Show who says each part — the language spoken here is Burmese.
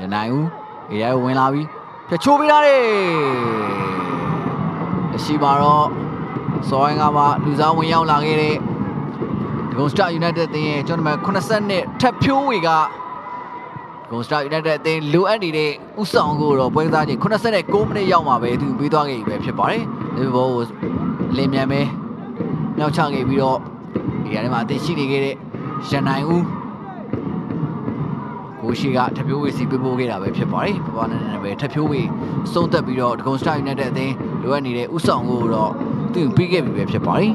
Speaker 1: ရနိုင်ဦးအေးရဲဝင်လာပြီဖြတ်ချိုးပေးထားတယ်အရှိပါတော့စောရင်ကမှလူစားဝင်ရောက်လာခဲ့တဲ့ဒဂုံစတာယူနိုက်တက်တင်းရဲ့ကျွန်တော်တို့80နှစ်ထပ်ဖြိုးဝေကဒဂုံစတာယူနိုက်တက်တင်းလိုအပ်နေတဲ့ဥဆောင်ကိုတော့ပွဲကစားချိန်89မိနစ်ရောက်မှာပဲသူပြီးသွားခဲ့ပြီပဲဖြစ်ပါတယ်ဒီဘောကိုလင်းမြန်ပဲမြောက်ချခဲ့ပြီးတော့ဒီနေရာထဲမှာအသင်ရှိနေခဲ့တဲ့ရန်နိုင်ဦး ကိုရှိကထပ်ဖြိုးဝေစီပေးပို့ခဲ့တာပဲဖြစ်ပါတယ်ပပနဲ့နဲ့ပဲထပ်ဖြိုးဝေစုံသက်ပြီးတော့ဒဂုံစတာယူနိုက်တက်အသင်းလိုအပ်နေတဲ့ဥဆောင်ကိုတော့သူပြီးခဲ့ပြီပဲဖြစ်ပါတယ်